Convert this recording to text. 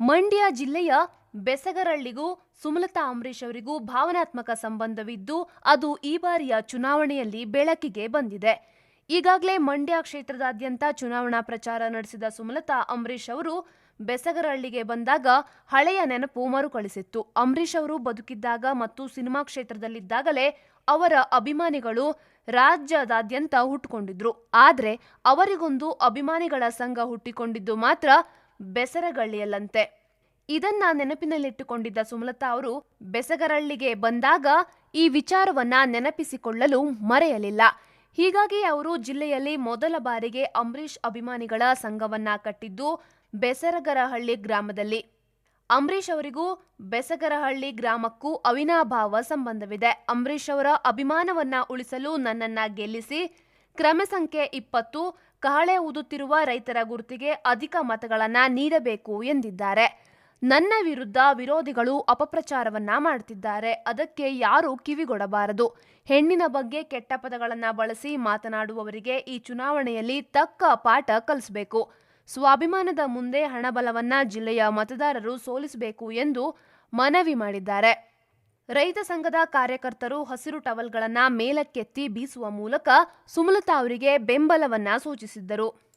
ಮಂಡ್ಯ ಜಿಲ್ಲೆಯ ಬೆಸಗರಳ್ಳಿಗೂ ಸುಮಲತಾ ಅಂಬರೀಶ್ ಅವರಿಗೂ ಭಾವನಾತ್ಮಕ ಸಂಬಂಧವಿದ್ದು ಅದು ಈ ಬಾರಿಯ ಚುನಾವಣೆಯಲ್ಲಿ ಬೆಳಕಿಗೆ ಬಂದಿದೆ. ಈಗಾಗಲೇ ಮಂಡ್ಯ ಕ್ಷೇತ್ರದಾದ್ಯಂತ ಚುನಾವಣಾ ಪ್ರಚಾರ ನಡೆಸಿದ ಸುಮಲತಾ ಅಂಬರೀಶ್ ಅವರು ಬೆಸಗರಹಳ್ಳಿಗೆ ಬಂದಾಗ ಹಳೆಯ ನೆನಪು ಮರುಕಳಿಸಿತ್ತು. ಅಂಬರೀಶ್ ಅವರು ಬದುಕಿದ್ದಾಗ ಮತ್ತು ಸಿನಿಮಾ ಕ್ಷೇತ್ರದಲ್ಲಿದ್ದಾಗಲೇ ಅವರ ಅಭಿಮಾನಿಗಳು ರಾಜ್ಯದಾದ್ಯಂತ ಹುಟ್ಟುಕೊಂಡಿದ್ರು. ಆದರೆ ಅವರಿಗೊಂದು ಅಭಿಮಾನಿಗಳ ಸಂಘ ಹುಟ್ಟಿಕೊಂಡಿದ್ದು ಮಾತ್ರ ಬೆಸರಗಳ್ಳಿಯಲ್ಲಂತೆ. ಇದನ್ನ ನೆನಪಿನಲ್ಲಿಟ್ಟುಕೊಂಡಿದ್ದ ಸುಮಲತಾ ಅವರು, ಬೆಸಗರಳ್ಳಿಗೆ ಬಂದಾಗ ಈ ವಿಚಾರವನ್ನ ನೆನಪಿಸಿಕೊಳ್ಳಲು ಮರೆಯಲಿಲ್ಲ. ಹೀಗಾಗಿ ಅವರು ಜಿಲ್ಲೆಯಲ್ಲಿ ಮೊದಲ ಬಾರಿಗೆ ಅಂಬರೀಷ್ ಅಭಿಮಾನಿಗಳ ಸಂಘವನ್ನ ಕಟ್ಟಿದ್ದು ಬೆಸರಗರಹಳ್ಳಿ ಗ್ರಾಮದಲ್ಲಿ. ಅಂಬರೀಷ್ ಅವರಿಗೂ ಬೆಸಗರಹಳ್ಳಿ ಗ್ರಾಮಕ್ಕೂ ಅವಿನಾಭಾವ ಸಂಬಂಧವಿದೆ. ಅಂಬರೀಷ್ ಅವರ ಅಭಿಮಾನವನ್ನ ಉಳಿಸಲು ನನ್ನನ್ನ ಗೆಲ್ಲಿಸಿ ಕ್ರಮ ಸಂಖ್ಯೆ ಇಪ್ಪತ್ತು ಕಾಳೆ ಊದುತ್ತಿರುವ ರೈತರ ಗುರುತಿಗೆ ಅಧಿಕ ಮತಗಳನ್ನ ನೀಡಬೇಕು ಎಂದಿದ್ದಾರೆ. ನನ್ನ ವಿರುದ್ಧ ವಿರೋಧಿಗಳು ಅಪಪ್ರಚಾರವನ್ನ ಮಾಡ್ತಿದ್ದಾರೆ. ಅದಕ್ಕೆ ಯಾರು ಕಿವಿಗೊಡಬಾರದು. ಹೆಣ್ಣಿನ ಬಗ್ಗೆ ಕೆಟ್ಟ ಪದಗಳನ್ನ ಬಳಸಿ ಮಾತನಾಡುವವರಿಗೆ ಈ ಚುನಾವಣೆಯಲ್ಲಿ ತಕ್ಕ ಪಾಠ ಕಲಿಸಬೇಕು. ಸ್ವಾಭಿಮಾನದ ಮುಂದೆ ಹಣಬಲವನ್ನ ಜಿಲ್ಲೆಯ ಮತದಾರರು ಸೋಲಿಸಬೇಕು ಎಂದು ಮನವಿ ಮಾಡಿದ್ದಾರೆ. ರೈತ ಸಂಘದ ಕಾರ್ಯಕರ್ತರು ಹಸಿರು ಟವಲ್ಗಳನ್ನು ಮೇಲಕ್ಕೆತ್ತಿ ಬೀಸುವ ಮೂಲಕ ಸುಮಲತಾ ಅವರಿಗೆ ಬೆಂಬಲವನ್ನ ಸೂಚಿಸಿದ್ದರು.